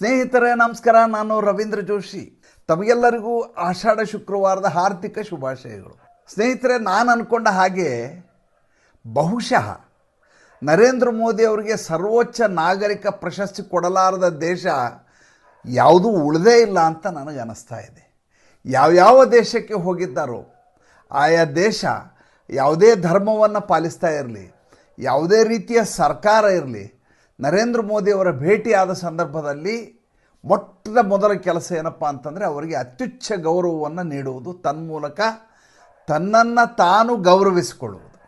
ಸ್ನೇಹಿತರೇ, ನಮಸ್ಕಾರ. ನಾನು ರವೀಂದ್ರ ಜೋಶಿ. ತಮಗೆಲ್ಲರಿಗೂ ಆಷಾಢ ಶುಕ್ರವಾರದ ಆರ್ಥಿಕ ಶುಭಾಶಯಗಳು. ಸ್ನೇಹಿತರೆ, ನಾನು ಅಂದ್ಕೊಂಡ ಹಾಗೆ ಬಹುಶಃ ನರೇಂದ್ರ ಮೋದಿ ಅವರಿಗೆ ಸರ್ವೋಚ್ಚ ನಾಗರಿಕ ಪ್ರಶಸ್ತಿ ಕೊಡಲಾರದ ದೇಶ ಯಾವುದೂ ಉಳಿದೇ ಇಲ್ಲ ಅಂತ ನನಗೆ ಅನ್ನಿಸ್ತಾ ಇದೆ ಯಾವ್ಯಾವ ದೇಶಕ್ಕೆ ಹೋಗಿದ್ದಾರೋ, ಆಯಾ ದೇಶ ಯಾವುದೇ ಧರ್ಮವನ್ನು ಪಾಲಿಸ್ತಾ ಇರಲಿ, ಯಾವುದೇ ರೀತಿಯ ಸರ್ಕಾರ ಇರಲಿ ನರೇಂದ್ರ ಮೋದಿಯವರ ಭೇಟಿಯಾದ ಸಂದರ್ಭದಲ್ಲಿ ಮೊಟ್ಟದ ಮೊದಲ ಕೆಲಸ ಏನಪ್ಪ ಅಂತಂದರೆ ಅವರಿಗೆ ಅತ್ಯುಚ್ಚ ಗೌರವವನ್ನು ನೀಡುವುದು. ತನ್ಮೂಲಕ ತನ್ನನ್ನು ತಾನು ಗೌರವಿಸಿಕೊಳ್ಳುವುದು.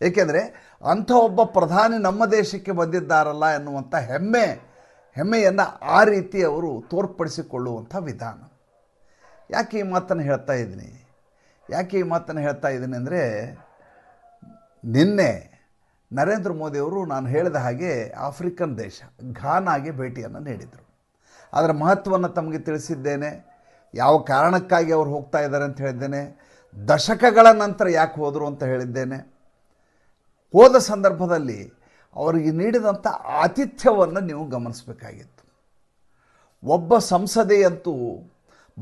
ಏಕೆಂದರೆ ಅಂಥ ಒಬ್ಬ ಪ್ರಧಾನಿ ನಮ್ಮ ದೇಶಕ್ಕೆ ಬಂದಿದ್ದಾರಲ್ಲ ಎನ್ನುವಂಥ ಹೆಮ್ಮೆ, ಹೆಮ್ಮೆಯನ್ನು ಆ ರೀತಿ ಅವರು ತೋರ್ಪಡಿಸಿಕೊಳ್ಳುವಂಥ ವಿಧಾನ. ಯಾಕೆ ಈ ಮಾತನ್ನು ಹೇಳ್ತಾ ಇದ್ದೀನಿ? ಯಾಕೆ ಈ ಮಾತನ್ನು ಹೇಳ್ತಾ ಇದ್ದೀನಿ ಅಂದರೆ ನಿನ್ನೆ ನರೇಂದ್ರ ಮೋದಿಯವರು ನಾನು ಹೇಳಿದ ಹಾಗೆ ಆಫ್ರಿಕನ್ ದೇಶ, ಘಾನಾಗೆ ಭೇಟಿಯನ್ನು ನೀಡಿದರು. ಅದರ ಮಹತ್ವವನ್ನು ತಮಗೆ ತಿಳಿಸಿದ್ದೇನೆ. ಯಾವ ಕಾರಣಕ್ಕಾಗಿ ಅವರು ಹೋಗ್ತಾ ಇದ್ದಾರೆ ಅಂತ ಹೇಳಿದ್ದೇನೆ. ದಶಕಗಳ ನಂತರ ಯಾಕೆ ಹೋದರು ಅಂತ ಹೇಳಿದ್ದೇನೆ. ಹೋದ ಸಂದರ್ಭದಲ್ಲಿ ಅವರಿಗೆ ನೀಡಿದಂಥ ಆತಿಥ್ಯವನ್ನು ನೀವು ಗಮನಿಸಬೇಕಾಗಿತ್ತು. ಒಬ್ಬ ಸಂಸದೆಯಂತೂ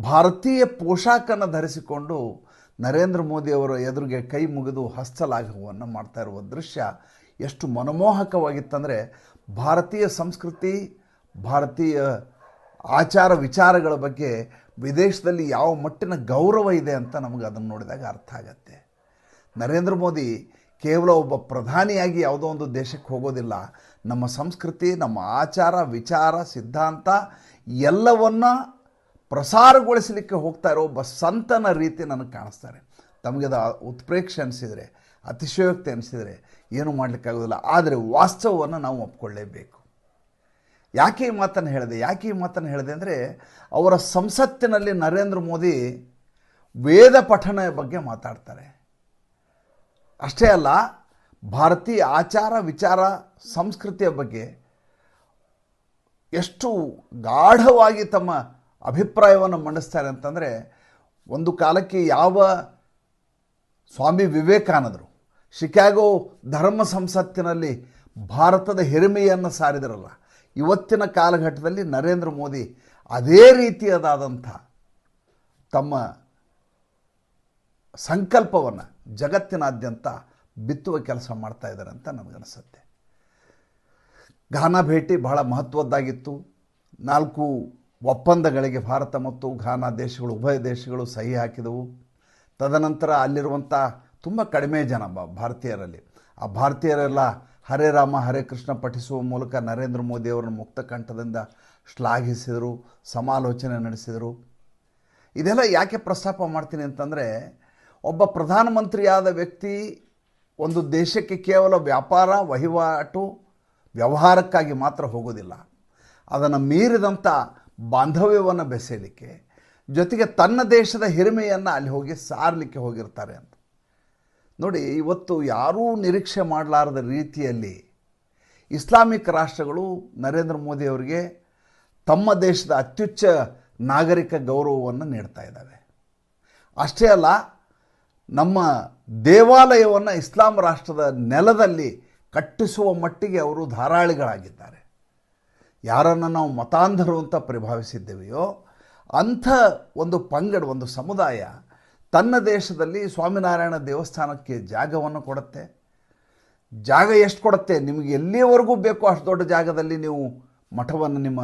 ಭಾರತೀಯ ಪೋಷಾಕನ್ನು ಧರಿಸಿಕೊಂಡು ನರೇಂದ್ರ ಮೋದಿಯವರ ಎದುರಿಗೆ ಕೈ ಮುಗಿದು ಹಸ್ತಲಾಘವನ್ನು ಮಾಡ್ತಾ ಇರುವ ದೃಶ್ಯ ಎಷ್ಟು ಮನಮೋಹಕವಾಗಿತ್ತಂದರೆ ಭಾರತೀಯ ಸಂಸ್ಕೃತಿ, ಭಾರತೀಯ ಆಚಾರ ವಿಚಾರಗಳ ಬಗ್ಗೆ ವಿದೇಶದಲ್ಲಿ ಯಾವ ಮಟ್ಟಿನ ಗೌರವ ಇದೆ ಅಂತ ನಮಗೆ ಅದನ್ನು ನೋಡಿದಾಗ ಅರ್ಥ ಆಗತ್ತೆ. ನರೇಂದ್ರ ಮೋದಿ ಕೇವಲ ಒಬ್ಬ ಪ್ರಧಾನಿಯಾಗಿ ಯಾವುದೋ ಒಂದು ದೇಶಕ್ಕೆ ಹೋಗೋದಿಲ್ಲ. ನಮ್ಮ ಸಂಸ್ಕೃತಿ, ನಮ್ಮ ಆಚಾರ, ವಿಚಾರ, ಸಿದ್ಧಾಂತ ಎಲ್ಲವನ್ನು ಪ್ರಸಾರಗೊಳಿಸಲಿಕ್ಕೆ ಹೋಗ್ತಾ ಇರೋ ಒಬ್ಬ ಸಂತನ ರೀತಿ ನನಗೆ ಕಾಣಿಸ್ತಾರೆ ತಮಗೆ ಅದು ಉತ್ಪ್ರೇಕ್ಷೆ ಅನಿಸಿದರೆ, ಅತಿಶಯೋಕ್ತಿ ಅನಿಸಿದರೆ ಏನೂ ಮಾಡಲಿಕ್ಕಾಗೋದಿಲ್ಲ. ಆದರೆ ವಾಸ್ತವವನ್ನು ನಾವು ಒಪ್ಕೊಳ್ಳೇಬೇಕು. ಯಾಕೆ ಈ ಮಾತನ್ನು ಹೇಳಿದೆ? ಯಾಕೆ ಈ ಮಾತನ್ನು ಹೇಳಿದೆ ಅಂದರೆ, ಅವರ ಸಂಸತ್ತಿನಲ್ಲಿ ನರೇಂದ್ರ ಮೋದಿ ವೇದ ಪಠಣ ಬಗ್ಗೆ ಮಾತಾಡ್ತಾರೆ. ಅಷ್ಟೇ ಅಲ್ಲ, ಭಾರತೀಯ ಆಚಾರ ವಿಚಾರ ಸಂಸ್ಕೃತಿಯ ಬಗ್ಗೆ ಎಷ್ಟು ಗಾಢವಾಗಿ ತಮ್ಮ ಅಭಿಪ್ರಾಯವನ್ನು ಮಂಡಿಸ್ತಾರೆ ಅಂತಂದರೆ, ಒಂದು ಕಾಲಕ್ಕೆ ಯಾವ ಸ್ವಾಮಿ ವಿವೇಕಾನಂದರು ಶಿಕಾಗೋ ಧರ್ಮ ಸಂಸತ್ತಿನಲ್ಲಿ ಭಾರತದ ಹೆರಿಮೆಯನ್ನು ಸಾರಿದರಲ್ಲ. ಇವತ್ತಿನ ಕಾಲಘಟ್ಟದಲ್ಲಿ ನರೇಂದ್ರ ಮೋದಿ ಅದೇ ರೀತಿಯದಾದಂಥ ತಮ್ಮ ಸಂಕಲ್ಪವನ್ನು ಜಗತ್ತಿನಾದ್ಯಂತ ಬಿತ್ತುವ ಕೆಲಸ ಮಾಡ್ತಾ ಇದ್ದಾರೆ ಅಂತ ನನಗನ್ನಿಸುತ್ತೆ. ಘಾನಾ ಭೇಟಿ ಬಹಳ ಮಹತ್ವದ್ದಾಗಿತ್ತು. ನಾಲ್ಕು ಒಪ್ಪಂದಗಳಿಗೆ ಭಾರತ ಮತ್ತು ಘಾನಾ ದೇಶಗಳು, ಉಭಯ ದೇಶಗಳು ಸಹಿ ಹಾಕಿದವು. ತದನಂತರ ಅಲ್ಲಿರುವಂಥ ತುಂಬ ಕಡಿಮೆ ಜನ ಬ ಭಾರತೀಯರಲ್ಲಿ. ಆ ಭಾರತೀಯರೆಲ್ಲ ಹರೇ ರಾಮ, ಹರೇ ಕೃಷ್ಣ ಪಠಿಸುವ ಮೂಲಕ ನರೇಂದ್ರ ಮೋದಿಯವರನ್ನು ಮುಕ್ತ ಕಂಠದಿಂದ ಶ್ಲಾಘಿಸಿದರು, ಸಮಾಲೋಚನೆ ನಡೆಸಿದರು. ಇದೆಲ್ಲ ಯಾಕೆ ಪ್ರಸ್ತಾಪ ಮಾಡ್ತೀನಿ ಅಂತಂದರೆ, ಒಬ್ಬ ಪ್ರಧಾನಮಂತ್ರಿಯಾದ ವ್ಯಕ್ತಿ ಒಂದು ದೇಶಕ್ಕೆ ಕೇವಲ ವ್ಯಾಪಾರ, ವಹಿವಾಟು, ವ್ಯವಹಾರಕ್ಕಾಗಿ ಮಾತ್ರ ಹೋಗೋದಿಲ್ಲ. ಅದನ್ನು ಮೀರಿದಂಥ ಬಾಂಧವ್ಯವನ್ನು ಬೆಸೆಯಲಿಕ್ಕೆ, ಜೊತೆಗೆ ತನ್ನ ದೇಶದ ಹಿರಿಮೆಯನ್ನು ಅಲ್ಲಿ ಹೋಗಿ ಸಾರಲಿಕ್ಕೆ ಹೋಗಿರ್ತಾರೆ ಅಂತ. ನೋಡಿ, ಇವತ್ತು ಯಾರೂ ನಿರೀಕ್ಷೆ ಮಾಡಲಾರದ ರೀತಿಯಲ್ಲಿ ಇಸ್ಲಾಮಿಕ್ ರಾಷ್ಟ್ರಗಳು ನರೇಂದ್ರ ಮೋದಿಯವರಿಗೆ ತಮ್ಮ ದೇಶದ ಅತ್ಯುಚ್ಚ ನಾಗರಿಕ ಗೌರವವನ್ನು ನೀಡ್ತಾ ಇದ್ದಾವೆ. ಅಷ್ಟೇ ಅಲ್ಲ, ನಮ್ಮ ದೇವಾಲಯವನ್ನು ಇಸ್ಲಾಂ ರಾಷ್ಟ್ರದ ನೆಲದಲ್ಲಿ ಕಟ್ಟಿಸುವ ಮಟ್ಟಿಗೆ ಅವರು ಧಾರಾಳಿಗಳಾಗಿದ್ದಾರೆ. ಯಾರನ್ನು ನಾವು ಮತಾಂಧರು ಅಂತ ಪರಿಭಾವಿಸಿದ್ದೇವೆಯೋ, ಅಂಥ ಒಂದು ಪಂಗಡ, ಒಂದು ಸಮುದಾಯ ತನ್ನ ದೇಶದಲ್ಲಿ ಸ್ವಾಮಿನಾರಾಯಣ ದೇವಸ್ಥಾನಕ್ಕೆ ಜಾಗವನ್ನು ಕೊಡುತ್ತೆ. ಜಾಗ ಎಷ್ಟು ಕೊಡುತ್ತೆ? ನಿಮಗೆ ಎಲ್ಲಿಯವರೆಗೂ ಬೇಕೋ ಅಷ್ಟು ದೊಡ್ಡ ಜಾಗದಲ್ಲಿ ನೀವು ಮಠವನ್ನು, ನಿಮ್ಮ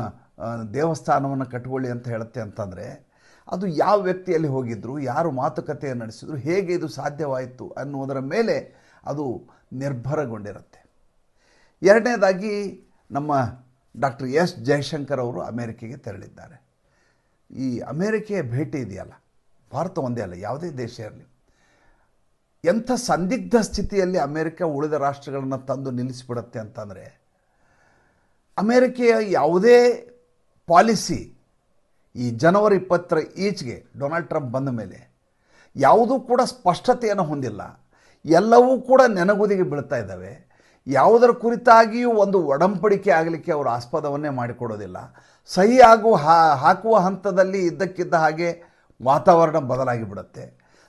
ದೇವಸ್ಥಾನವನ್ನು ಕಟ್ಕೊಳ್ಳಿ ಅಂತ ಹೇಳುತ್ತೆ ಅಂತಂದರೆ, ಅದು ಯಾವ ವ್ಯಕ್ತಿಯಲ್ಲಿ ಹೋಗಿದ್ರು, ಯಾರು ಮಾತುಕತೆಯನ್ನು ನಡೆಸಿದ್ರು, ಹೇಗೆ ಇದು ಸಾಧ್ಯವಾಯಿತು ಅನ್ನುವುದರ ಮೇಲೆ ಅದು ನಿರ್ಭರಗೊಂಡಿರುತ್ತೆ. ಎರಡನೇದಾಗಿ ನಮ್ಮ ಡಾಕ್ಟರ್ ಎಸ್ ಜಯಶಂಕರ್ ಅವರು ಅಮೇರಿಕೆಗೆ ತೆರಳಿದ್ದಾರೆ. ಈ ಅಮೇರಿಕೆಯ ಭೇಟಿ ಇದೆಯಲ್ಲ ಭಾರತ ಒಂದೇ ಅಲ್ಲ, ಯಾವುದೇ ದೇಶ ಇರಲಿ. ಎಂಥ ಸಂದಿಗ್ಧ ಸ್ಥಿತಿಯಲ್ಲಿ ಅಮೇರಿಕ ಉಳಿದ ರಾಷ್ಟ್ರಗಳನ್ನು ತಂದು ನಿಲ್ಲಿಸಿಬಿಡುತ್ತೆ ಅಂತಂದರೆ, ಅಮೇರಿಕೆಯ ಯಾವುದೇ ಪಾಲಿಸಿ ಈ ಜನವರಿ ಇಪ್ಪತ್ತರ ಈಚೆಗೆ ಡೊನಾಲ್ಡ್ ಟ್ರಂಪ್ ಬಂದ ಮೇಲೆ ಯಾವುದೂ ಕೂಡ ಸ್ಪಷ್ಟತೆಯನ್ನು ಹೊಂದಿಲ್ಲ. ಎಲ್ಲವೂ ಕೂಡ ನೆನಗುದಿಗೆ ಬೀಳ್ತಾ ಇದ್ದಾವೆ. ಯಾವುದರ ಕುರಿತಾಗಿಯೂ ಒಂದು ಒಡಂಬಡಿಕೆ ಆಗಲಿಕ್ಕೆ ಅವರು ಆಸ್ಪದವನ್ನೇ ಮಾಡಿಕೊಡೋದಿಲ್ಲ. ಸಹಿ ಆಗುವ ಹಾಕುವ ಹಂತದಲ್ಲಿ ಇದ್ದಕ್ಕಿದ್ದ ಹಾಗೆ ವಾತಾವರಣ ಬದಲಾಗಿ ಬಿಡುತ್ತೆ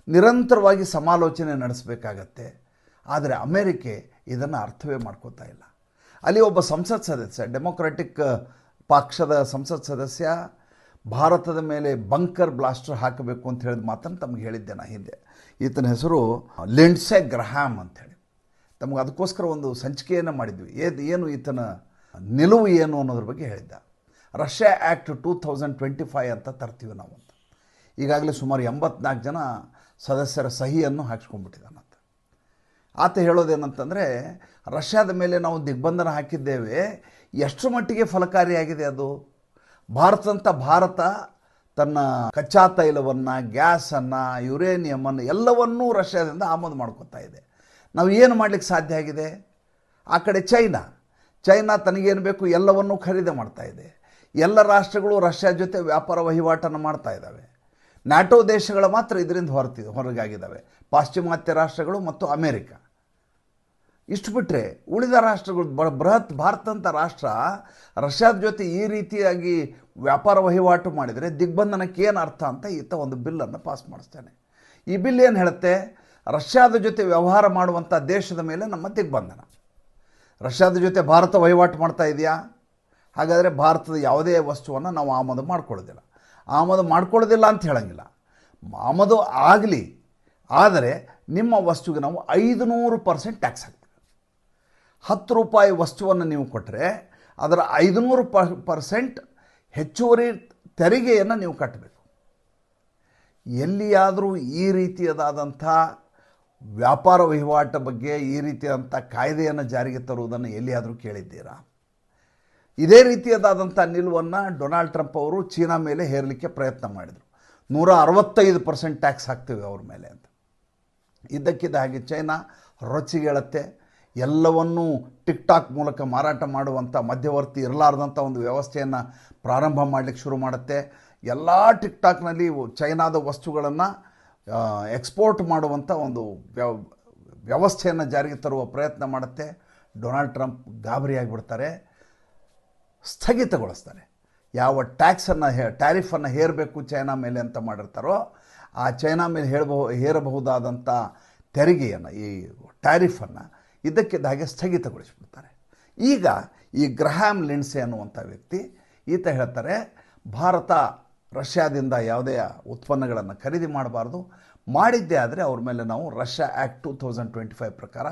ನಿರಂತರವಾಗಿ ಸಮಾಲೋಚನೆ ನಡೆಸಬೇಕಾಗತ್ತೆ. ಆದರೆ ಅಮೇರಿಕೆ ಇದನ್ನು ಅರ್ಥವೇ ಮಾಡ್ಕೋತಾ ಇಲ್ಲ. ಅಲ್ಲಿ ಒಬ್ಬ ಸಂಸತ್ ಸದಸ್ಯ, ಡೆಮೊಕ್ರೆಟಿಕ್ ಪಕ್ಷದ ಸಂಸತ್ ಸದಸ್ಯ, ಭಾರತದ ಮೇಲೆ ಬಂಕರ್ ಬ್ಲಾಸ್ಟರ್ ಹಾಕಬೇಕು ಅಂತ ಹೇಳಿದ ಮಾತನ್ನು ತಮಗೆ ಹೇಳಿದ್ದೆ ನಾ ಹಿಂದೆ. ಈತನ ಹೆಸರು ಲೆಂಡ್ಸೆ ಗ್ರಹಾಮ್ ಅಂಥೇಳಿ ತಮಗೆ ಅದಕ್ಕೋಸ್ಕರ ಒಂದು ಸಂಚಿಕೆಯನ್ನು ಮಾಡಿದ್ವಿ. ಏದು, ಏನು ಈತನ ನಿಲುವು ಏನು ಅನ್ನೋದ್ರ ಬಗ್ಗೆ ಹೇಳಿದ್ದ. Russia act two thousand twenty five ಅಂತ ತರ್ತೀವಿ ನಾವು. ಈಗಾಗಲೇ ಸುಮಾರು ಎಂಬತ್ನಾಲ್ಕು ಜನ ಸದಸ್ಯರ ಸಹಿಯನ್ನು ಹಾಕ್ಸ್ಕೊಂಡ್ಬಿಟ್ಟಿದ್ದಾನಂತ ಆತ ಹೇಳೋದೇನಂತಂದರೆ, ರಷ್ಯಾದ ಮೇಲೆ ನಾವು ದಿಗ್ಬಂಧನ ಹಾಕಿದ್ದೇವೆ ಎಷ್ಟು ಮಟ್ಟಿಗೆ ಫಲಕಾರಿಯಾಗಿದೆ ಅದು? ಭಾರತದಂಥ ಭಾರತ ತನ್ನ ಕಚ್ಚಾ ತೈಲವನ್ನು ಗ್ಯಾಸನ್ನು ಯುರೇನಿಯಮನ್ನು ಎಲ್ಲವನ್ನೂ ರಷ್ಯಾದಿಂದ ಆಮದು ಮಾಡ್ಕೊತಾ ಇದೆ. ನಾವು ಏನು ಮಾಡಲಿಕ್ಕೆ ಸಾಧ್ಯ ಆಗಿದೆ? ಆ ಕಡೆ ಚೈನಾ. ಚೈನಾ ತನಗೇನು ಬೇಕು? ಎಲ್ಲವನ್ನೂ ಖರೀದಿ ಮಾಡ್ತಾ ಇದೆ. ಎಲ್ಲ ರಾಷ್ಟ್ರಗಳು ರಷ್ಯಾ ಜೊತೆ ವ್ಯಾಪಾರ ವಹಿವಾಟನ್ನು ಮಾಡ್ತಾ ಇದ್ದಾವೆ. ನ್ಯಾಟೋ ದೇಶಗಳು ಮಾತ್ರ ಇದರಿಂದ ಹೊರತಿ ಹೊರಗಾಗಿದ್ದಾವೆ. ಪಾಶ್ಚಿಮಾತ್ಯ ರಾಷ್ಟ್ರಗಳು ಮತ್ತು ಅಮೇರಿಕ. ಇಷ್ಟು ಬಿಟ್ಟರೆ ಉಳಿದ ರಾಷ್ಟ್ರಗಳು ಬೃಹತ್ ಭಾರತ ಅಂತ ರಾಷ್ಟ್ರ ರಷ್ಯಾದ ಜೊತೆ ಈ ರೀತಿಯಾಗಿ ವ್ಯಾಪಾರ ವಹಿವಾಟು ಮಾಡಿದರೆ ದಿಗ್ಬಂಧನಕ್ಕೆ ಏನು ಅರ್ಥ ಅಂತ ಈತ ಒಂದು ಬಿಲ್ಲನ್ನು ಪಾಸ್ ಮಾಡಿಸ್ತಾನೆ. ಈ ಬಿಲ್ ಏನು ಹೇಳುತ್ತೆ? ರಷ್ಯಾದ ಜೊತೆ ವ್ಯವಹಾರ ಮಾಡುವಂಥ ದೇಶದ ಮೇಲೆ ನಮ್ಮ ದಿಗ್ಬಂಧನ. ರಷ್ಯಾದ ಜೊತೆ ಭಾರತ ವಹಿವಾಟು ಮಾಡ್ತಾ ಇದೆಯಾ? ಹಾಗಾದರೆ ಭಾರತದ ಯಾವುದೇ ವಸ್ತುವನ್ನು ನಾವು ಆಮದು ಮಾಡ್ಕೊಳ್ಳೋದಿಲ್ಲ. ಆಮದು ಮಾಡ್ಕೊಳ್ಳೋದಿಲ್ಲ ಅಂತ ಹೇಳೋಂಗಿಲ್ಲ. ಆಮದು ಆಗಲಿ, ಆದರೆ ನಿಮ್ಮ ವಸ್ತುವಿಗೆ ನಾವು ಐದು ನೂರು ಪರ್ಸೆಂಟ್ ಟ್ಯಾಕ್ಸ್ ಹಾಕ್ತೀವಿ. ಹತ್ತು ರೂಪಾಯಿ ವಸ್ತುವನ್ನು ನೀವು ಕೊಟ್ಟರೆ ಅದರ ಐದುನೂರು ಪರ್ಸೆಂಟ್ ಹೆಚ್ಚುವರಿ ತೆರಿಗೆಯನ್ನು ನೀವು ಕಟ್ಟಬೇಕು. ಎಲ್ಲಿಯಾದರೂ ಈ ರೀತಿಯದಾದಂಥ ವ್ಯಾಪಾರ ವಹಿವಾಟ ಬಗ್ಗೆ ಈ ರೀತಿಯಾದಂಥ ಕಾಯ್ದೆಯನ್ನು ಜಾರಿಗೆ ತರುವುದನ್ನು ಎಲ್ಲಿಯಾದರೂ ಕೇಳಿದ್ದೀರಾ? ಇದೇ ರೀತಿಯದಾದಂಥ ನಿಲುವನ್ನು ಡೊನಾಲ್ಡ್ ಟ್ರಂಪ್ ಅವರು ಚೀನಾ ಮೇಲೆ ಹೇರಲಿಕ್ಕೆ ಪ್ರಯತ್ನ ಮಾಡಿದರು. ನೂರ ಅರವತ್ತೈದು ಪರ್ಸೆಂಟ್ ಟ್ಯಾಕ್ಸ್ ಹಾಕ್ತೀವಿ ಅವ್ರ ಮೇಲೆ ಅಂತ. ಇದ್ದಕ್ಕಿದ್ದ ಹಾಗೆ ಚೈನಾ ರೊಚ್ಚಿಗೇಳತ್ತೆ ಎಲ್ಲವನ್ನೂ ಟಿಕ್ ಟಾಕ್ ಮೂಲಕ ಮಾರಾಟ ಮಾಡುವಂಥ ಮಧ್ಯವರ್ತಿ ಇರಲಾರ್ದಂಥ ಒಂದು ವ್ಯವಸ್ಥೆಯನ್ನು ಪ್ರಾರಂಭ ಮಾಡಲಿಕ್ಕೆ ಶುರು ಮಾಡುತ್ತೆ. ಎಲ್ಲ ಟಿಕ್ ಟಾಕ್ನಲ್ಲಿ ಚೈನಾದ ವಸ್ತುಗಳನ್ನು ಎಕ್ಸ್ಪೋರ್ಟ್ ಮಾಡುವಂಥ ಒಂದು ವ್ಯವ ವ್ಯವಸ್ಥೆಯನ್ನು ಜಾರಿಗೆ ತರುವ ಪ್ರಯತ್ನ ಮಾಡುತ್ತೆ. ಡೊನಾಲ್ಡ್ ಟ್ರಂಪ್ ಗಾಬರಿಯಾಗಿಬಿಡ್ತಾರೆ. ಸ್ಥಗಿತಗೊಳಿಸ್ತಾರೆ. ಯಾವ ಟ್ಯಾಕ್ಸನ್ನು ಹೇ, ಟ್ಯಾರಿಫನ್ನು ಹೇರಬೇಕು ಚೈನಾ ಮೇಲೆ ಅಂತ ಮಾಡಿರ್ತಾರೋ, ಆ ಚೈನಾ ಮೇಲೆ ಹೇಳಬಹು ಹೇರಬಹುದಾದಂಥ ತೆರಿಗೆಯನ್ನು, ಈ ಟ್ಯಾರಿಫನ್ನು ಇದಕ್ಕಿದ್ದ ಹಾಗೆ ಸ್ಥಗಿತಗೊಳಿಸಿಬಿಡ್ತಾರೆ. ಈಗ ಈ ಗ್ರಹಾಮ್ ಲಿಂಡ್ಸೆ ಅನ್ನುವಂಥ ವ್ಯಕ್ತಿ, ಈತ ಹೇಳ್ತಾರೆ, ಭಾರತ ರಷ್ಯಾದಿಂದ ಯಾವುದೇ ಉತ್ಪನ್ನಗಳನ್ನು ಖರೀದಿ ಮಾಡಬಾರ್ದು ಮಾಡಿದ್ದೇ ಆದರೆ ಅವ್ರ ಮೇಲೆ ನಾವು Russia act two thousand twenty five ಪ್ರಕಾರ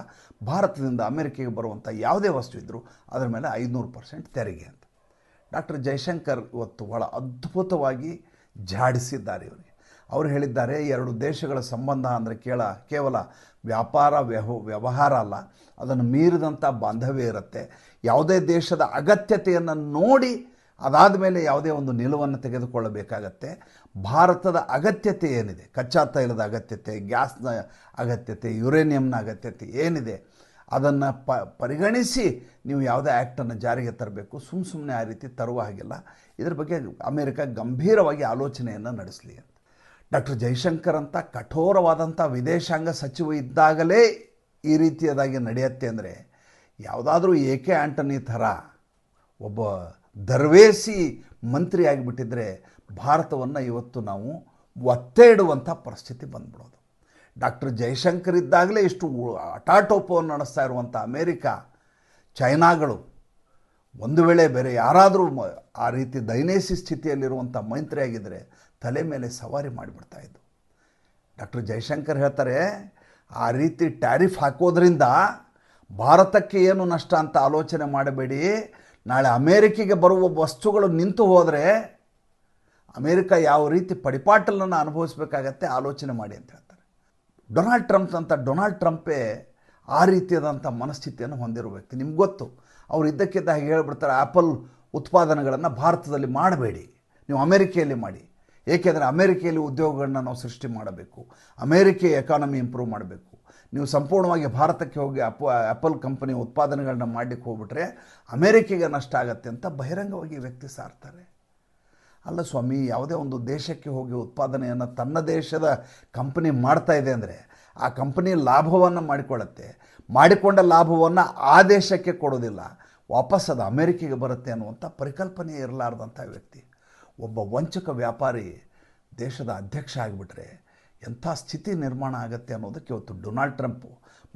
ಭಾರತದಿಂದ ಅಮೆರಿಕೆಗೆ ಬರುವಂಥ ಯಾವುದೇ ವಸ್ತು ಇದ್ದರೂ ಅದರ ಮೇಲೆ ಐದುನೂರು ಪರ್ಸೆಂಟ್ ತೆರಿಗೆ ಅಂತ. ಡಾಕ್ಟರ್ ಜಯಶಂಕರ್ ಇವತ್ತು ಭಾಳ ಅದ್ಭುತವಾಗಿ ಝಾಡಿಸಿದ್ದಾರೆ ಇವರಿಗೆ. ಅವರು ಹೇಳಿದ್ದಾರೆ, ಎರಡು ದೇಶಗಳ ಸಂಬಂಧ ಅಂದರೆ ಕೇಳ, ಕೇವಲ ವ್ಯಾಪಾರ, ವ್ಯವ, ವ್ಯವಹಾರ ಅಲ್ಲ, ಅದನ್ನು ಮೀರಿದಂಥ ಬಾಂಧವ್ಯ ಇರುತ್ತೆ. ಯಾವುದೇ ದೇಶದ ಅಗತ್ಯತೆಯನ್ನು ನೋಡಿ ಅದಾದ ಮೇಲೆ ಯಾವುದೇ ಒಂದು ನಿಲುವನ್ನು ತೆಗೆದುಕೊಳ್ಳಬೇಕಾಗತ್ತೆ. ಭಾರತದ ಅಗತ್ಯತೆ ಏನಿದೆ? ಕಚ್ಚಾ ತೈಲದ ಅಗತ್ಯತೆ, ಗ್ಯಾಸ್ನ ಅಗತ್ಯತೆ, ಯುರೇನಿಯಂನ ಅಗತ್ಯತೆ ಏನಿದೆ? ಅದನ್ನು ಪ, ಪರಿಗಣಿಸಿ ನೀವು ಯಾವುದೇ ಆ್ಯಕ್ಟನ್ನು ಜಾರಿಗೆ ತರಬೇಕು. ಸುಮ್ಮ ಸುಮ್ಮನೆ ಆ ರೀತಿ ತರುವ ಹಾಗಿಲ್ಲ. ಇದ್ರ ಬಗ್ಗೆ ಅಮೇರಿಕ ಗಂಭೀರವಾಗಿ ಆಲೋಚನೆಯನ್ನು ನಡೆಸಲಿ ಅಂತ. ಡಾಕ್ಟರ್ ಜೈಶಂಕರ್ ಅಂತ ಕಠೋರವಾದಂಥ ವಿದೇಶಾಂಗ ಸಚಿವ ಇದ್ದಾಗಲೇ ಈ ರೀತಿಯದಾಗಿ ನಡೆಯುತ್ತೆ ಅಂದರೆ, ಯಾವುದಾದ್ರೂ ಎ ಕೆ ಆ್ಯಂಟನಿ ಥರ ಒಬ್ಬ ದರ್ವೇಸಿ ಮಂತ್ರಿ ಆಗಿಬಿಟ್ಟಿದ್ರೆ ಭಾರತವನ್ನು ಇವತ್ತು ನಾವು ಒತ್ತೆ ಇಡುವಂಥ ಪರಿಸ್ಥಿತಿ ಬಂದ್ಬಿಡೋದು. ಡಾಕ್ಟರ್ ಜೈಶಂಕರ್ ಇದ್ದಾಗಲೇ ಇಷ್ಟು ಅಟಾಟೋಪವನ್ನು ನಡೆಸ್ತಾ ಇರುವಂಥ ಅಮೇರಿಕಾ, ಚೈನಾಗಳು ಒಂದು ವೇಳೆ ಬೇರೆ ಯಾರಾದರೂ ಆ ರೀತಿ ದೈನೇಸಿ ಸ್ಥಿತಿಯಲ್ಲಿರುವಂಥ ಮೈತ್ರಿ ಆಗಿದ್ದರೆ ತಲೆ ಮೇಲೆ ಸವಾರಿ ಮಾಡಿಬಿಡ್ತಾ ಇದ್ದು. ಡಾಕ್ಟರ್ ಜೈಶಂಕರ್ ಹೇಳ್ತಾರೆ, ಆ ರೀತಿ ಟ್ಯಾರಿಫ್ ಹಾಕೋದ್ರಿಂದ ಭಾರತಕ್ಕೆ ಏನು ನಷ್ಟ ಅಂತ ಆಲೋಚನೆ ಮಾಡಬೇಡಿ ನಾಳೆ ಅಮೇರಿಕೆಗೆ ಬರುವ ವಸ್ತುಗಳು ನಿಂತು ಹೋದರೆ ಅಮೇರಿಕ ಯಾವ ರೀತಿ ಪಡಿಪಾಟಲನ್ನು ಅನುಭವಿಸಬೇಕಾಗತ್ತೆ ಆಲೋಚನೆ ಮಾಡಿ ಅಂತ ಹೇಳ್ತಾರೆ. ಡೊನಾಲ್ಡ್ ಟ್ರಂಪ್ ಅಂತ ಡೊನಾಲ್ಡ್ ಟ್ರಂಪೇ ಆ ರೀತಿಯಾದಂಥ ಮನಸ್ಥಿತಿಯನ್ನು ಹೊಂದಿರೋ ವ್ಯಕ್ತಿ. ನಿಮ್ಗೆ ಗೊತ್ತು, ಅವ್ರು ಇದ್ದಕ್ಕಿದ್ದ ಹಾಗೆ ಹೇಳ್ಬಿಡ್ತಾರೆ ಆ್ಯಪಲ್ ಉತ್ಪಾದನೆಗಳನ್ನು ಭಾರತದಲ್ಲಿ ಮಾಡಬೇಡಿ, ನೀವು ಅಮೇರಿಕೆಯಲ್ಲಿ ಮಾಡಿ. ಏಕೆಂದರೆ ಅಮೇರಿಕೆಯಲ್ಲಿ ಉದ್ಯೋಗಗಳನ್ನ ನಾವು ಸೃಷ್ಟಿ ಮಾಡಬೇಕು, ಅಮೇರಿಕೆಯ ಎಕಾನಮಿ ಇಂಪ್ರೂವ್ ಮಾಡಬೇಕು. ನೀವು ಸಂಪೂರ್ಣವಾಗಿ ಭಾರತಕ್ಕೆ ಹೋಗಿ ಅಪ್ ಆ್ಯಪಲ್ ಕಂಪನಿ ಉತ್ಪಾದನೆಗಳನ್ನ ಮಾಡಲಿಕ್ಕೆ ಹೋಗ್ಬಿಟ್ರೆ ಅಮೇರಿಕೆಗೆ ನಷ್ಟ ಆಗತ್ತೆ ಅಂತ ಬಹಿರಂಗವಾಗಿ ವ್ಯಕ್ತಿ ಸಾರ್ತಾರೆ. ಅಲ್ಲ ಸ್ವಾಮಿ, ಯಾವುದೇ ಒಂದು ದೇಶಕ್ಕೆ ಹೋಗಿ ಉತ್ಪಾದನೆಯನ್ನು ತನ್ನ ದೇಶದ ಕಂಪನಿ ಮಾಡ್ತಾ ಇದೆ ಅಂದರೆ ಆ ಕಂಪನಿ ಲಾಭವನ್ನು ಮಾಡಿಕೊಳ್ಳುತ್ತೆ. ಮಾಡಿಕೊಂಡ ಲಾಭವನ್ನು ಆ ದೇಶಕ್ಕೆ ಕೊಡೋದಿಲ್ಲ. ವಾಪಸ್ ಅದು ಅಮೇರಿಕೆಗೆ ಬರುತ್ತೆ ಅನ್ನುವಂಥ ಪರಿಕಲ್ಪನೆ ಇರಲಾರ್ದಂಥ ವ್ಯಕ್ತಿ. ಒಬ್ಬ ವಂಚಕ ವ್ಯಾಪಾರಿ ದೇಶದ ಅಧ್ಯಕ್ಷ ಆಗಿಬಿಟ್ರೆ ಎಂಥ ಸ್ಥಿತಿ ನಿರ್ಮಾಣ ಆಗುತ್ತೆ ಅನ್ನೋದಕ್ಕೆ ಇವತ್ತು ಡೊನಾಲ್ಡ್ ಟ್ರಂಪ್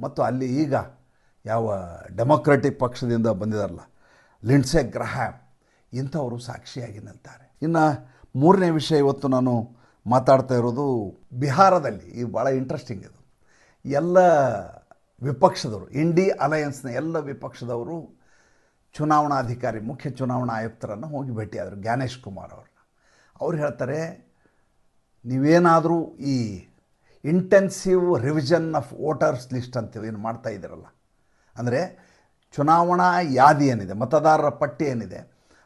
ಮತ್ತು ಅಲ್ಲಿ ಈಗ ಯಾವ ಡೆಮೊಕ್ರೆಟಿಕ್ ಪಕ್ಷದಿಂದ ಬಂದಿದಾರಲ್ಲ, ಲಿಂಡ್ಸೆ ಗ್ರಹ್ಯಾಮ್ ಇಂಥವರು ಸಾಕ್ಷಿಯಾಗಿ ನಿಲ್ತಾರೆ. ಇನ್ನು ಮೂರನೇ ವಿಷಯ ಇವತ್ತು ನಾನು ಮಾತಾಡ್ತಾ ಇರೋದು ಬಿಹಾರದಲ್ಲಿ, ಈ ಭಾಳ ಇಂಟ್ರೆಸ್ಟಿಂಗ್ ಇದು. ಎಲ್ಲ ವಿಪಕ್ಷದವರು, ಇಂಡಿ ಅಲಯನ್ಸ್ನ ಎಲ್ಲ ವಿಪಕ್ಷದವರು ಚುನಾವಣಾಧಿಕಾರಿ, ಮುಖ್ಯ ಚುನಾವಣಾ ಆಯುಕ್ತರನ್ನು ಹೋಗಿ ಭೇಟಿಯಾದರು, ಜ್ಞಾನೇಶ್ ಕುಮಾರ್ ಅವ್ರನ್ನ. ಅವ್ರು ಹೇಳ್ತಾರೆ ನೀವೇನಾದರೂ ಈ intensive revision of voters list ಅಂತ ಏನು ಮಾಡ್ತಾ ಇದ್ದೀರಲ್ಲ? ಅಂದರೆ ಚುನಾವಣಾ ಯಾದಿ ಏನಿದೆ, ಮತದಾರರ ಪಟ್ಟಿ ಏನಿದೆ,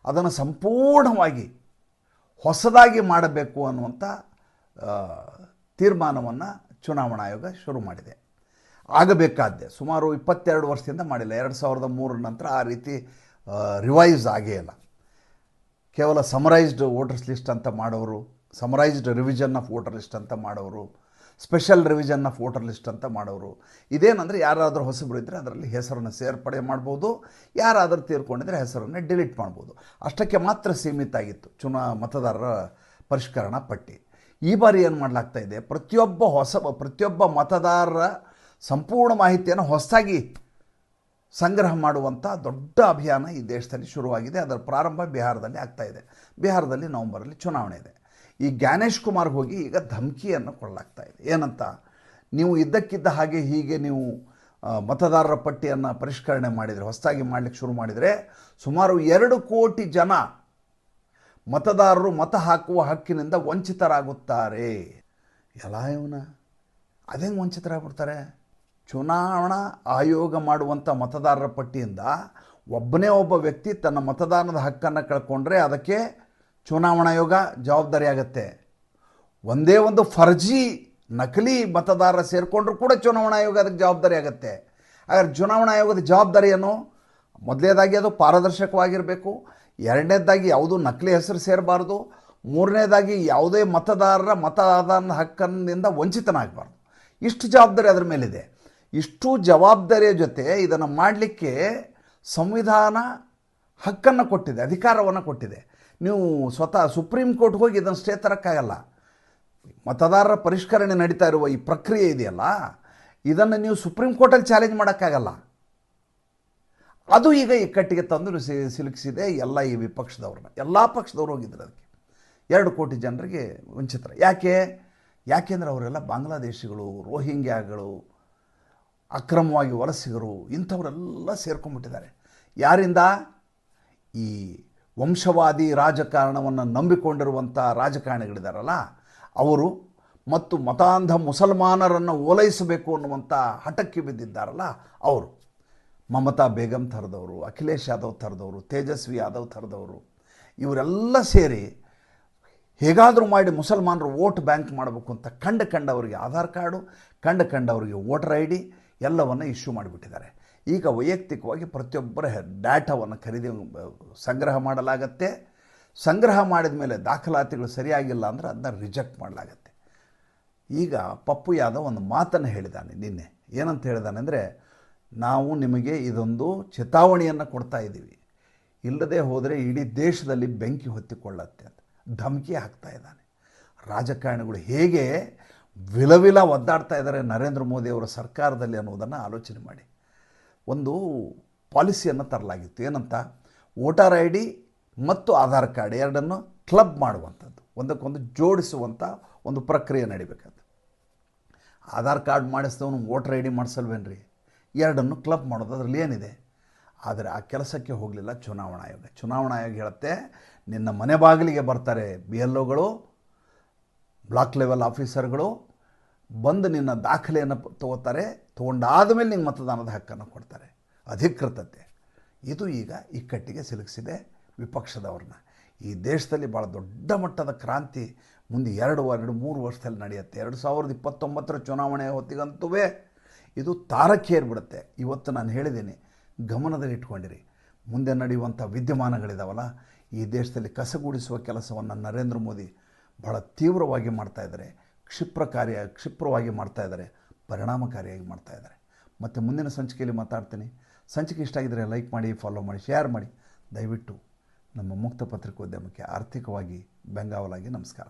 ಅದನ್ನು ಸಂಪೂರ್ಣವಾಗಿ ಹೊಸದಾಗಿ ಮಾಡಬೇಕು ಅನ್ನುವಂಥ ತೀರ್ಮಾನವನ್ನು ಚುನಾವಣಾ ಆಯೋಗ ಶುರು ಮಾಡಿದೆ. ಆಗಬೇಕಾದ್ದೆ, ಸುಮಾರು ಇಪ್ಪತ್ತೆರಡು ವರ್ಷದಿಂದ ಮಾಡಿಲ್ಲ, ಎರಡು ಸಾವಿರದ ಮೂರರ ನಂತರ ಆ ರೀತಿ ರಿವೈಸ್ ಆಗೇ ಇಲ್ಲ. ಕೇವಲ ಸಮರೈಸ್ಡ್ ವೋಟರ್ಸ್ ಲಿಸ್ಟ್ ಅಂತ ಮಾಡೋರು summarized revision of voter list ಅಂತ ಮಾಡೋರು special revision of voter list ಅಂತ ಮಾಡೋರು. ಇದೇನಂದರೆ ಯಾರಾದರೂ ಹೊಸಬರು ಇದ್ದರೆ ಅದರಲ್ಲಿ ಹೆಸರನ್ನು ಸೇರ್ಪಡೆ ಮಾಡ್ಬೋದು, ಯಾರಾದರೂ ತೀರ್ಕೊಂಡಿದ್ರೆ ಹೆಸರನ್ನು ಡಿಲೀಟ್ ಮಾಡ್ಬೋದು. ಅಷ್ಟಕ್ಕೆ ಮಾತ್ರ ಸೀಮಿತ ಆಗಿತ್ತು ಚುನಾ, ಮತದಾರರ ಪರಿಷ್ಕರಣಾ ಪಟ್ಟಿ. ಈ ಬಾರಿ ಏನು ಮಾಡಲಾಗ್ತಾ ಇದೆ? ಪ್ರತಿಯೊಬ್ಬ ಹೊಸ, ಪ್ರತಿಯೊಬ್ಬ ಮತದಾರರ ಸಂಪೂರ್ಣ ಮಾಹಿತಿಯನ್ನು ಹೊಸದಾಗಿ ಸಂಗ್ರಹ ಮಾಡುವಂಥ ದೊಡ್ಡ ಅಭಿಯಾನ ಈ ದೇಶದಲ್ಲಿ ಶುರುವಾಗಿದೆ. ಅದರ ಪ್ರಾರಂಭ ಬಿಹಾರದಲ್ಲಿ ಆಗ್ತಾ ಇದೆ. ಬಿಹಾರದಲ್ಲಿ ನವಂಬರಲ್ಲಿ ಚುನಾವಣೆ ಇದೆ. ಈ ಜ್ಞಾನೇಶ್ ಕುಮಾರ್ ಹೋಗಿ ಈಗ ಧಮಕಿಯನ್ನು ಕೊಡಲಾಗ್ತಾ ಇದೆ. ಏನಂತ? ನೀವು ಇದ್ದಕ್ಕಿದ್ದ ಹಾಗೆ ಹೀಗೆ ನೀವು ಮತದಾರರ ಪಟ್ಟಿಯನ್ನು ಪರಿಷ್ಕರಣೆ ಮಾಡಿದರೆ, ಹೊಸದಾಗಿ ಮಾಡಲಿಕ್ಕೆ ಶುರು ಮಾಡಿದರೆ ಸುಮಾರು ಎರಡು ಕೋಟಿ ಜನ ಮತದಾರರು ಮತ ಹಾಕುವ ಹಕ್ಕಿನಿಂದ ವಂಚಿತರಾಗುತ್ತಾರೆ. ಎಲ್ಲ ಇವನ? ಅದೇಂಗೆ ವಂಚಿತರಾಗ್ಬಿಡ್ತಾರೆ? ಚುನಾವಣಾ ಆಯೋಗ ಮಾಡುವಂಥ ಮತದಾರರ ಪಟ್ಟಿಯಿಂದ ಒಬ್ಬನೇ ಒಬ್ಬ ವ್ಯಕ್ತಿ ತನ್ನ ಮತದಾನದ ಹಕ್ಕನ್ನು ಕಳ್ಕೊಂಡ್ರೆ ಅದಕ್ಕೆ ಚುನಾವಣಾ ಆಯೋಗ ಜವಾಬ್ದಾರಿ ಆಗತ್ತೆ. ಒಂದೇ ಒಂದು ಫರ್ಜಿ ನಕಲಿ ಮತದಾರರ ಸೇರಿಕೊಂಡ್ರೂ ಕೂಡ ಚುನಾವಣಾ ಆಯೋಗ ಅದಕ್ಕೆ ಜವಾಬ್ದಾರಿ ಆಗುತ್ತೆ. ಹಾಗಾದ್ರೆ ಚುನಾವಣಾ ಆಯೋಗದ ಜವಾಬ್ದಾರಿಯನ್ನು ಮೊದಲನೇದಾಗಿ ಅದು ಪಾರದರ್ಶಕವಾಗಿರಬೇಕು. ಎರಡನೇದಾಗಿ ಯಾವುದೂ ನಕಲಿ ಹೆಸರು ಸೇರಬಾರ್ದು. ಮೂರನೇದಾಗಿ ಯಾವುದೇ ಮತದಾರರ ಮತದಾನ ಹಕ್ಕಿನಿಂದ ವಂಚಿತನಾಗಬಾರ್ದು. ಇಷ್ಟು ಜವಾಬ್ದಾರಿ ಅದರ ಮೇಲಿದೆ. ಇಷ್ಟು ಜವಾಬ್ದಾರಿಯ ಜೊತೆ ಇದನ್ನು ಮಾಡಲಿಕ್ಕೆ ಸಂವಿಧಾನ ಹಕ್ಕನ್ನು ಕೊಟ್ಟಿದೆ, ಅಧಿಕಾರವನ್ನು ಕೊಟ್ಟಿದೆ. ನೀವು ಸ್ವತಃ ಸುಪ್ರೀಂ ಕೋರ್ಟ್ಗೆ ಹೋಗಿ ಇದನ್ನು ಸ್ಟೇ ತರೋಕ್ಕಾಗಲ್ಲ. ಮತದಾರರ ಪರಿಷ್ಕರಣೆ ನಡೀತಾ ಇರುವ ಈ ಪ್ರಕ್ರಿಯೆ ಇದೆಯಲ್ಲ, ಇದನ್ನು ನೀವು ಸುಪ್ರೀಂ ಕೋರ್ಟಲ್ಲಿ ಚಾಲೆಂಜ್ ಮಾಡೋಕ್ಕಾಗಲ್ಲ. ಅದು ಈಗ ಇಕ್ಕಟ್ಟಿಗೆ ತಂದು ಸಿಲುಕಿಸಿದೆ ಎಲ್ಲ ಈ ವಿಪಕ್ಷದವ್ರನ್ನ. ಎಲ್ಲ ಪಕ್ಷದವ್ರು ಹೋಗಿದ್ರು ಅದಕ್ಕೆ. ಎರಡು ಕೋಟಿ ಜನರಿಗೆ ವಂಚಿತರ. ಯಾಕೆ? ಯಾಕೆಂದರೆ ಅವರೆಲ್ಲ ಬಾಂಗ್ಲಾದೇಶಿಗಳು, ರೋಹಿಂಗ್ಯಾಗಳು, ಅಕ್ರಮವಾಗಿ ವಲಸಿಗರು ಇಂಥವರೆಲ್ಲ ಸೇರ್ಕೊಂಡ್ಬಿಟ್ಟಿದ್ದಾರೆ. ಯಾರಿಂದ? ಈ ವಂಶವಾದಿ ರಾಜಕಾರಣವನ್ನು ನಂಬಿಕೊಂಡಿರುವಂಥ ರಾಜಕಾರಣಿಗಳಿದಾರಲ್ಲ, ಅವರು ಮತ್ತು ಮತಾಂಧ ಮುಸಲ್ಮಾನರನ್ನು ಓಲೈಸಬೇಕು ಅನ್ನುವಂಥ ಹಠಕ್ಕೆ ಬಿದ್ದಿದ್ದಾರಲ್ಲ ಅವರು. ಮಮತಾ ಬೇಗಂ ಥರದವರು, ಅಖಿಲೇಶ್ ಯಾದವ್ ಥರದವರು, ತೇಜಸ್ವಿ ಯಾದವ್ ಥರದವರು, ಇವರೆಲ್ಲ ಸೇರಿ ಹೇಗಾದರೂ ಮಾಡಿ ಮುಸಲ್ಮಾನರು ವೋಟ್ ಬ್ಯಾಂಕ್ ಮಾಡಬೇಕು ಅಂತ ಕಂಡು ಕಂಡವರಿಗೆ ಆಧಾರ್ ಕಾರ್ಡು, ಕಂಡು ಕಂಡವರಿಗೆ ವೋಟರ್ ಐ ಡಿ ಎಲ್ಲವನ್ನು ಇಶ್ಯೂ ಮಾಡಿಬಿಟ್ಟಿದ್ದಾರೆ. ಈಗ ವೈಯಕ್ತಿಕವಾಗಿ ಪ್ರತಿಯೊಬ್ಬರ ಡಾಟಾವನ್ನು ಖರೀದಿ ಸಂಗ್ರಹ ಮಾಡಲಾಗತ್ತೆ. ಸಂಗ್ರಹ ಮಾಡಿದ ಮೇಲೆ ದಾಖಲಾತಿಗಳು ಸರಿಯಾಗಿಲ್ಲ ಅಂದರೆ ಅದನ್ನ ರಿಜೆಕ್ಟ್ ಮಾಡಲಾಗತ್ತೆ. ಈಗ ಪಪ್ಪು ಯಾದವ್ ಒಂದು ಮಾತನ್ನು ಹೇಳಿದ್ದಾನೆ ನಿನ್ನೆ. ಏನಂತ ಹೇಳಿದಾನೆ ಅಂದರೆ, ನಾವು ನಿಮಗೆ ಇದೊಂದು ಚೇತಾವಣಿಯನ್ನು ಕೊಡ್ತಾ ಇದ್ದೀವಿ. ಇಲ್ಲದೆ ಹೋದರೆ ಇಡೀ ದೇಶದಲ್ಲಿ ಬೆಂಕಿ ಹೊತ್ತಿಕೊಳ್ಳತ್ತೆ ಅಂತ. ಧಮಕಿ ಹಾಕ್ತಾ ಇದ್ದಾನೆ. ರಾಜಕಾರಣಿಗಳು ಹೇಗೆ ವಿಲವಿಲ ಒದ್ದಾಡ್ತಾ ಇದ್ದಾರೆ ನರೇಂದ್ರ ಮೋದಿ ಅವರ ಸರ್ಕಾರದಲ್ಲಿ ಅನ್ನೋದನ್ನು ಆಲೋಚನೆ ಮಾಡಿ. ಒಂದು ಪಾಲಿಸಿಯನ್ನು ತರಲಾಗಿತ್ತು. ಏನಂತ? ವೋಟರ್ ಐ ಡಿ ಮತ್ತು ಆಧಾರ್ ಕಾರ್ಡ್ ಎರಡನ್ನು ಕ್ಲಬ್ ಮಾಡುವಂಥದ್ದು. ಒಂದಕ್ಕೊಂದು ಜೋಡಿಸುವಂಥ ಒಂದು ಪ್ರಕ್ರಿಯೆ ನಡಿಬೇಕಂತ ಆಧಾರ್ ಕಾರ್ಡ್ ಮಾಡಿಸಿದವನು ವೋಟರ್ ಐ ಡಿ ಮಾಡಿಸಲ್ವೇನ್ರಿ? ಎರಡನ್ನು ಕ್ಲಬ್ ಮಾಡೋದು ಅದರಲ್ಲಿ ಏನಿದೆ? ಆದರೆ ಆ ಕೆಲಸಕ್ಕೆ ಹೋಗಲಿಲ್ಲ ಚುನಾವಣಾ ಆಯೋಗ. ಚುನಾವಣಾ ಆಯೋಗ ಹೇಳುತ್ತೆ, ನಿನ್ನ ಮನೆ ಬಾಗಿಲಿಗೆ ಬರ್ತಾರೆ ಬಿ ಎಲ್ ಒಗಳು, ಬ್ಲಾಕ್ ಲೆವೆಲ್ ಆಫೀಸರ್ಗಳು, ಬಂದು ನಿನ್ನ ದಾಖಲೆಯನ್ನು ತಗೋತಾರೆ ತೊಗೊಂಡಾದ ಮೇಲೆ ನಿಂಗೆ ಮತದಾನದ ಹಕ್ಕನ್ನು ಕೊಡ್ತಾರೆ. ಅಧಿಕೃತತೆ. ಇದು ಈಗ ಇಕ್ಕಟ್ಟಿಗೆ ಸಿಲುಕಿಸಿದೆ ವಿಪಕ್ಷದವ್ರನ್ನ. ಈ ದೇಶದಲ್ಲಿ ಭಾಳ ದೊಡ್ಡ ಮಟ್ಟದ ಕ್ರಾಂತಿ ಮುಂದೆ ಎರಡು ಎರಡು ಮೂರು ವರ್ಷದಲ್ಲಿ ನಡೆಯುತ್ತೆ. ಎರಡು ಸಾವಿರದ ಇಪ್ಪತ್ತೊಂಬತ್ತರ ಚುನಾವಣೆ ಹೊತ್ತಿಗಂತೂ ಇದು ತಾರಕ್ಕೇರ್ಬಿಡುತ್ತೆ ಇವತ್ತು ನಾನು ಹೇಳಿದ್ದೀನಿ, ಗಮನದಲ್ಲಿ ಇಟ್ಕೊಂಡಿರಿ. ಮುಂದೆ ನಡೆಯುವಂಥ ವಿದ್ಯಮಾನಗಳಿದಾವಲ್ಲ, ಈ ದೇಶದಲ್ಲಿ ಕಸಗೂಡಿಸುವ ಕೆಲಸವನ್ನು ನರೇಂದ್ರ ಮೋದಿ ಬಹಳ ತೀವ್ರವಾಗಿ ಮಾಡ್ತಾಯಿದ್ದಾರೆ ಕ್ಷಿಪ್ರ ಕಾರ್ಯ ಕ್ಷಿಪ್ರವಾಗಿ ಮಾಡ್ತಾ ಇದ್ದಾರೆ. ಪರಿಣಾಮಕಾರಿಯಾಗಿ ಮಾಡ್ತಾ ಇದ್ದಾರೆ. ಮತ್ತು ಮುಂದಿನ ಸಂಚಿಕೆಯಲ್ಲಿ ಮಾತಾಡ್ತೀನಿ. ಸಂಚಿಕೆ ಇಷ್ಟ ಆಗಿದ್ದರೆ ಲೈಕ್ ಮಾಡಿ ಫಾಲೋ ಮಾಡಿ ಶೇರ್ ಮಾಡಿ. ದಯವಿಟ್ಟು ನಮ್ಮ ಮುಕ್ತ ಪತ್ರಿಕೋದ್ಯಮಕ್ಕೆ ಆರ್ಥಿಕವಾಗಿ ಬೆಂಗಾವಲಾಗಿ ನಮಸ್ಕಾರ.